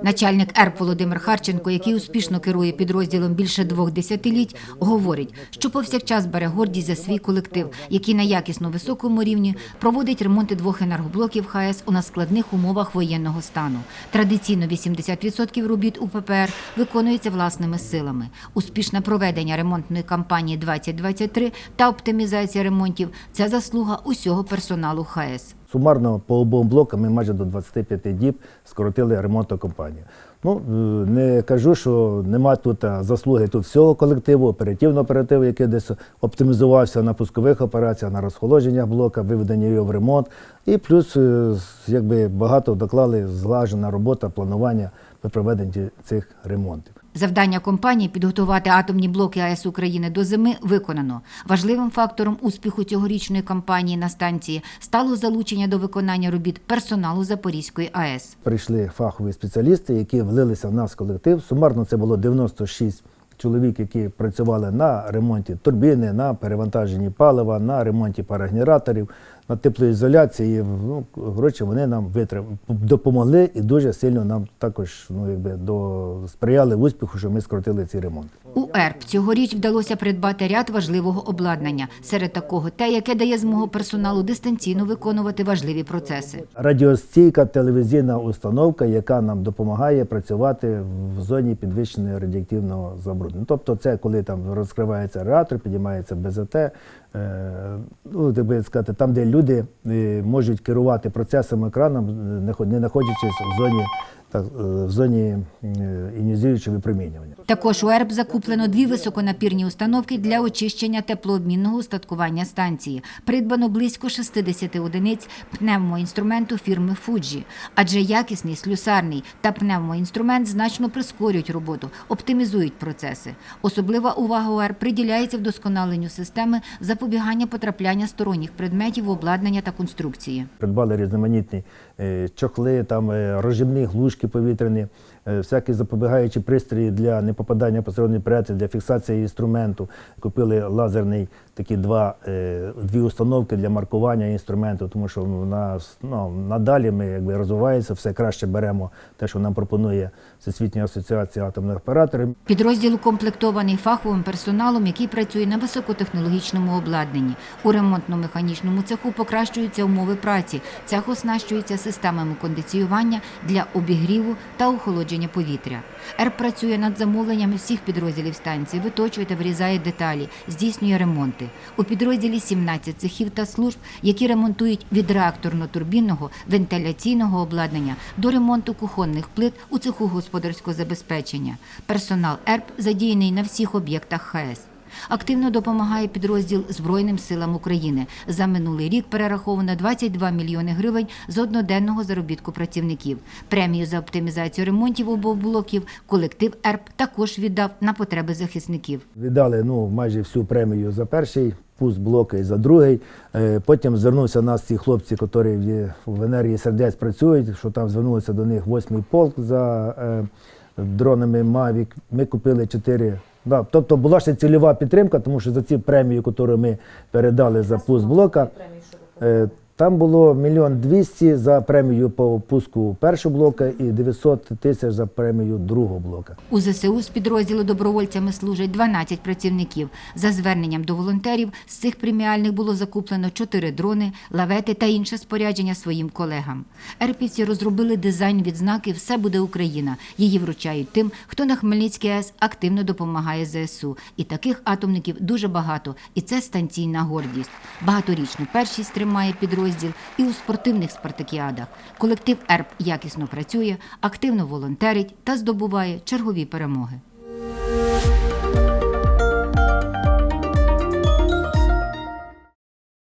Начальник ЕРП Володимир Харченко, який успішно керує підрозділом більше двох десятиліть, говорить, що повсякчас бере гордість за свій колектив, який на якісно високому рівні проводить ремонти двох енергоблоків ХАЕС у наскладних умовах воєнного стану. Традиційно 80% робіт у ППР виконується власними силами. Успішне проведення ремонтної кампанії 2023 та оптимізація ремонтів це заслуга усього персоналу ХАЕС. Сумарно по обом блокам ми майже до 25 діб скоротили ремонтну компанію. Ну, е, не кажу, що нема тут заслуги тут всього колективу, оперативного оперативу, який десь оптимізувався на пускових операціях, на розхолодженнях блока, виведення його в ремонт. І плюс е, якби багато доклали зглажена робота, планування при проведенні цих ремонтів. Завдання компанії підготувати атомні блоки АЕС України до зими виконано. Важливим фактором успіху цьогорічної кампанії на станції стало залучення до виконання робіт персоналу Запорізької АЕС. Прийшли фахові спеціалісти, які влилися в нас в колектив. Сумарно це було 96 чоловік, які працювали на ремонті турбіни, на перевантаженні палива, на ремонті парогенераторів, на теплоізоляції. Ну, коротше, вони нам витрав... допомогли і дуже сильно нам також ну, якби, до... сприяли успіху, що ми скоротили ці ремонти. У ЕРП цьогоріч вдалося придбати ряд важливого обладнання, серед такого те, яке дає змогу персоналу дистанційно виконувати важливі процеси. Радіостійка телевізійна установка, яка нам допомагає працювати в зоні підвищеного радіоактивного забруднення. Тобто, це коли там розкривається реактор, підіймається БЗТ, е, ну, так би сказати, там, де люди е, можуть керувати процесом екраном, е, не знаходячись в зоні, так, е, в зоні іонізуючого випромінювання. Також у ЕРП закуплено дві високонапірні установки для очищення теплообмінного устаткування станції. Придбано близько 60 одиниць пневмоінструменту фірми Fuji, адже якісний слюсарний та пневмоінструмент значно прискорюють роботу, оптимізують процеси. Особлива увага у приділяється вдосконаленню системи запобігання потрапляння сторонніх предметів обладнання та конструкції. Придбали різноманітні е, чохли, там е, розжимні глушки повітряні, всякі запобігаючі пристрої для непопадання посторонньої операції, для фіксації інструменту. Купили лазерний такі два, е, дві установки для маркування інструменту, тому що в нас ну, надалі ми якби розвивається, все краще беремо те, що нам пропонує Всесвітня асоціація атомних операторів. Підрозділ укомплектований фаховим персоналом, який працює на високотехнологічному обладнанні. У ремонтно-механічному цеху покращуються умови праці. Цех оснащується системами кондиціювання для обігріву та охолодження повітря. ЕРП працює над замовленнями всіх підрозділів станції, виточує та вирізає деталі, здійснює ремонти. У підрозділі 17 цехів та служб, які ремонтують від реакторно-турбінного вентиляційного обладнання до ремонту кухонних плит у цеху господарського забезпечення. Персонал ЕРП задіяний на всіх об'єктах ХАЕС. Активно допомагає підрозділ Збройним силам України. За минулий рік перераховано 22 мільйони гривень з одноденного заробітку працівників. Премію за оптимізацію ремонтів обох блоків колектив ЕРП також віддав на потреби захисників. Віддали ну, майже всю премію за перший пуск блоку і за другий. Е, Потім звернувся нас ці хлопці, які в- енергії сердець працюють, що там звернулися до них восьмий полк за е, дронами Mavic. Ми купили чотири. Да, тобто була ще цільова підтримка, тому що за ці премію, яку ми передали за пуст блока, е, там було мільйон двісті за премію по пуску першого блока і 900 тисяч за премію другого блока. У ЗСУ з підрозділу добровольцями служать 12 працівників. За зверненням до волонтерів з цих преміальних було закуплено 4 дрони, лавети та інше спорядження своїм колегам. Ерпівці розробили дизайн відзнаки Все буде Україна. Її вручають тим, хто на Хмельницькій АЕС активно допомагає ЗСУ. І таких атомників дуже багато. І це станційна гордість. Багаторічну першість тримає підрозділ і у спортивних спартакіадах. Колектив ЕРП якісно працює, активно волонтерить та здобуває чергові перемоги.